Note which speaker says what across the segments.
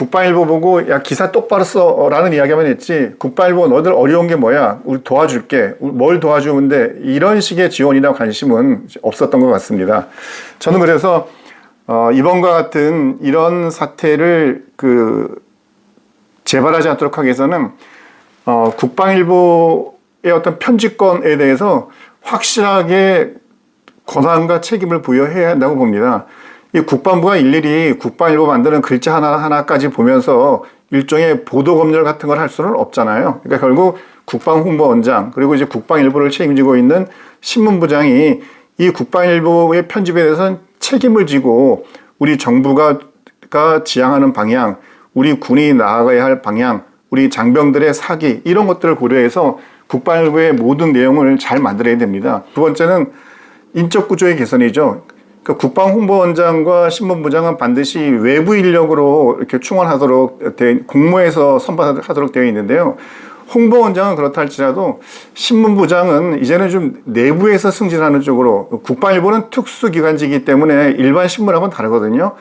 Speaker 1: 국방일보 보고 야 기사 똑바로 써라는 이야기만 했지 국방일보 너들 어려운 게 뭐야 우리 도와줄게 뭘 도와주면 돼 이런 식의 지원이나 관심은 없었던 것 같습니다. 저는 그래서 어, 이번과 같은 이런 사태를 그 재발하지 않도록 하기 위해서는 어, 국방일보의 어떤 편집권에 대해서 확실하게 권한과 책임을 부여해야 한다고 봅니다. 이 국방부가 일일이 국방일보 만드는 글자 하나하나까지 보면서 일종의 보도 검열 같은 걸 할 수는 없잖아요. 그러니까 결국 국방홍보원장 그리고 이제 국방일보를 책임지고 있는 신문부장이 이 국방일보의 편집에 대해서는 책임을 지고 우리 정부가 가 지향하는 방향, 우리 군이 나아가야 할 방향, 우리 장병들의 사기 이런 것들을 고려해서 국방일보의 모든 내용을 잘 만들어야 됩니다. 두 번째는 인적 구조의 개선이죠. 그 국방홍보원장과 신문부장은 반드시 외부 인력으로 이렇게 충원하도록 돼, 공모해서 선발하도록 되어 있는데요. 홍보원장은 그렇다 할지라도 신문부장은 이제는 좀 내부에서 승진하는 쪽으로 국방일보는 특수기관지이기 때문에 일반 신문하고는 다르거든요.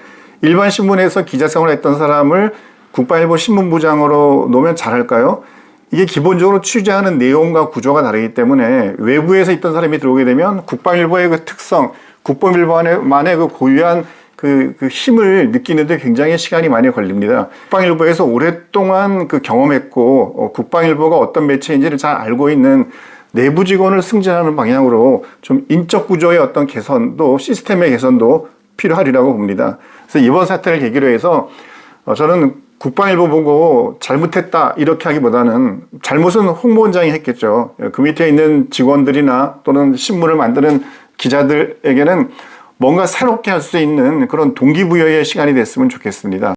Speaker 1: 일반 신문에서 기자 생활을 했던 사람을 국방일보 신문부장으로 놓으면 잘할까요? 이게 기본적으로 취재하는 내용과 구조가 다르기 때문에 외부에서 있던 사람이 들어오게 되면 국방일보의 그 특성, 국방일보만의 그 고유한 그, 그 힘을 느끼는데 굉장히 시간이 많이 걸립니다. 국방일보에서 오랫동안 그 경험했고, 어, 국방일보가 어떤 매체인지를 잘 알고 있는 내부 직원을 승진하는 방향으로 좀 인적 구조의 어떤 개선도 시스템의 개선도 필요하리라고 봅니다. 그래서 이번 사태를 계기로 해서 어, 저는 국방일보 보고 잘못했다 이렇게 하기보다는 잘못은 홍보원장이 했겠죠. 그 밑에 있는 직원들이나 또는 신문을 만드는 기자들에게는 뭔가 새롭게 할 수 있는 그런 동기부여의 시간이 됐으면 좋겠습니다.